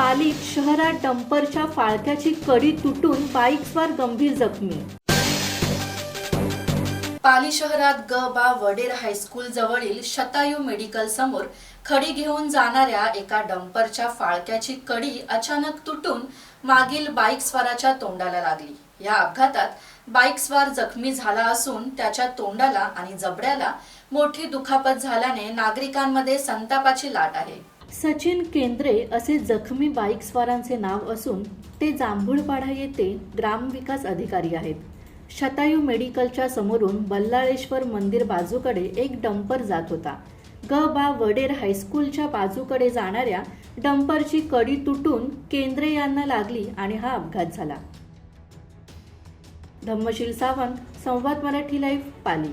पालीत शहरात डंपरच्या फाळक्याची कडी तुटून बाईकस्वार गंभीर जखमी. पाली शहरात ग बा वडेर हायस्कूल जवळील शतायू मेडिकल समोर खडी घेऊन जाणाऱ्या एका डंपरच्या फाळक्याची कडी अचानक तुटून मागील बाईक स्वाराच्या तोंडाला लागली. या अपघातात बाईक स्वार जखमी झाला असून त्याच्या तोंडाला आणि जबड्याला मोठी दुखापत झाल्याने नागरिकांमध्ये संतापाची लाट आहे. सचिन केंद्रे असे जखमी बाईकस्वारांचे नाव असून ते जांभूळपाडा येथे ग्रामविकास अधिकारी आहेत. शतायू मेडिकलच्या समोरून बल्लाळेश्वर मंदिर बाजूकडे एक डंपर जात होता. ग बा वडेर हायस्कूलच्या बाजूकडे जाणाऱ्या डंपरची कडी तुटून केंद्रे यांना लागली आणि हा अपघात झाला. धम्मशील सावंत संवाद मराठी लाईव्ह पाली.